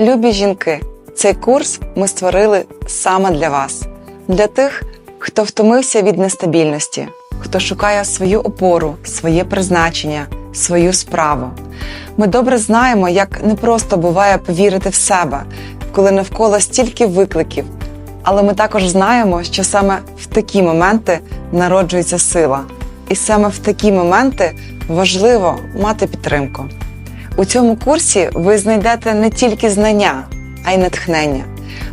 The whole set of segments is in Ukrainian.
Любі жінки, цей курс ми створили саме для вас, для тих, хто втомився від нестабільності, хто шукає свою опору, своє призначення, свою справу. Ми добре знаємо, як непросто буває повірити в себе, коли навколо стільки викликів. Але ми також знаємо, що саме в такі моменти народжується сила, і саме в такі моменти важливо мати підтримку. У цьому курсі ви знайдете не тільки знання, а й натхнення.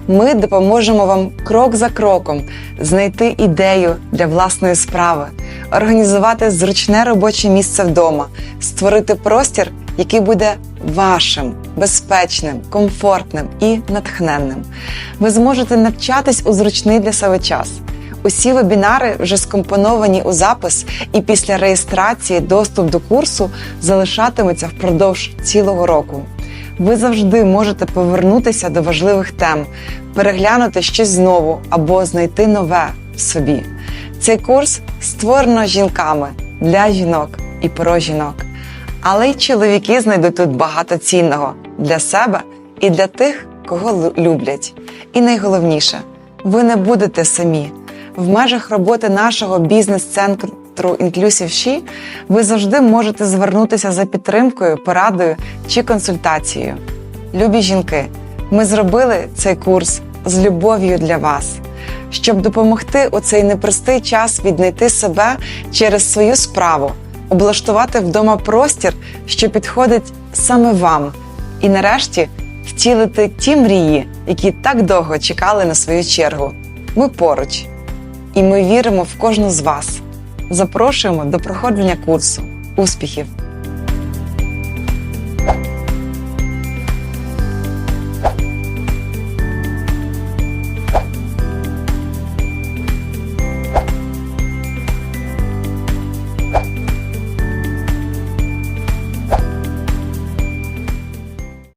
Ми допоможемо вам крок за кроком знайти ідею для власної справи, організувати зручне робоче місце вдома, створити простір, який буде вашим, безпечним, комфортним і натхненним. Ви зможете навчатись у зручний для себе час. Усі вебінари вже скомпоновані у запис, і після реєстрації доступ до курсу залишатиметься впродовж цілого року. Ви завжди можете повернутися до важливих тем, переглянути щось знову або знайти нове в собі. Цей курс створено жінками для жінок і про жінок. Але й чоловіки знайдуть тут багато цінного для себе і для тих, кого люблять. І найголовніше, ви не будете самі. В межах роботи нашого бізнес-центру Inclusive She ви завжди можете звернутися за підтримкою, порадою чи консультацією. Любі жінки, ми зробили цей курс з любов'ю для вас, щоб допомогти у цей непростий час віднайти себе через свою справу, облаштувати вдома простір, що підходить саме вам, і нарешті втілити ті мрії, які так довго чекали на свою чергу. Ми поруч, і ми віримо в кожну з вас. Запрошуємо до проходження курсу. Успіхів!